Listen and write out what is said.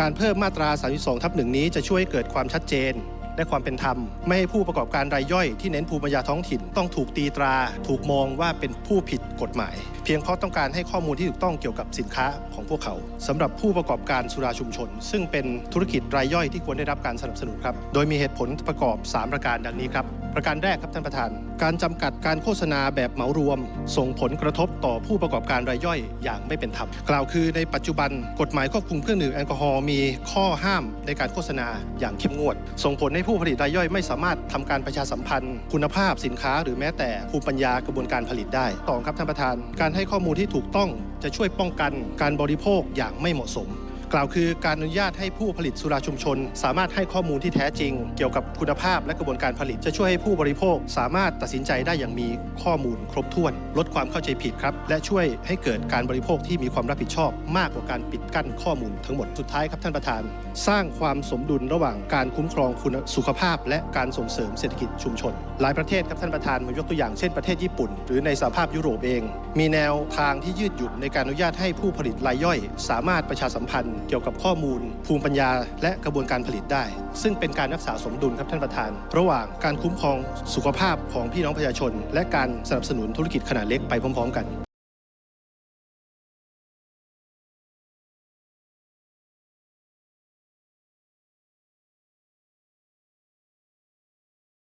การเพิ่มมาตรา 32 ทับหนึ่งนี้จะช่วยให้เกิดความชัดเจน และความเป็นธรรม ไม่ให้ผู้ประกอบการรายย่อยที่เน้นภูมิปัญญาท้องถิ่น ต้องถูกตีตรา ถูกมองว่าเป็นผู้ผิดกฎหมาย เพียงเพราะต้องการให้ข้อมูลที่ถูกต้องเกี่ยวกับสินค้าของพวกเขาสำหรับผู้ประกอบการสุราชุมชน ซึ่งเป็นธุรกิจรายย่อยที่ควรได้รับการสนับสนุนครับ โดยมีเหตุผลประกอบ 3 ประการดังนี้ครับ ประการแรกครับท่านประธาน การจำกัดการโฆษณาแบบเหมารวม ส่งผลกระทบต่อผู้ประกอบการรายย่อยอย่างไม่เป็นธรรมกล่าวคือในปัจจุบันกฎหมายควบคุมเครื่องดื่มแอลกอฮอล์มีข้อห้ามในการโฆษณาอย่างเข้มงวด ส่งผลให้ผู้ผลิตรายย่อยไม่สามารถทำการประชาสัมพันธ์ คุณภาพสินค้า หรือแม้แต่ภูมิปัญญากระบวนการผลิตได้ต่อครับท่านประธานการให้ข้อมูลที่ถูกต้องจะช่วยป้องกันการบริโภคอย่างไม่เหมาะสม กล่าวคือการอนุญาตให้ผู้ผลิตสุราชุมชน สามารถให้ข้อมูลที่แท้จริง เกี่ยวกับคุณภาพและกระบวนการผลิต จะช่วยให้ผู้บริโภค สามารถตัดสินใจได้อย่างมีข้อมูลครบถ้วน ลดความเข้าใจผิดครับ และช่วยให้เกิดการบริโภคที่มีความรับผิดชอบ มากกว่าการปิดกั้นข้อมูลทั้งหมดสุดท้ายครับท่านประธาน สร้างความสมดุลระหว่างการคุ้มครองคุณสุขภาพ และการส่งเสริมเศรษฐกิจชุมชน หลายประเทศครับท่านประธานมายกตัวอย่างเช่นประเทศญี่ปุ่น หรือในสหภาพยุโรปเอง มีแนวทางที่ยืดหยุ่นในการอนุญาตให้ผู้ผลิตรายย่อย สามารถประชาสัมพันธ์เกี่ยวกับข้อมูล ภูมิปัญญา และกระบวนการผลิตได้ ซึ่งเป็นการรักษาสมดุลครับท่านประธาน ระหว่างการคุ้มครองสุขภาพของพี่น้องประชาชน และการสนับสนุนธุรกิจขนาดเล็กไปพร้อม ๆ กัน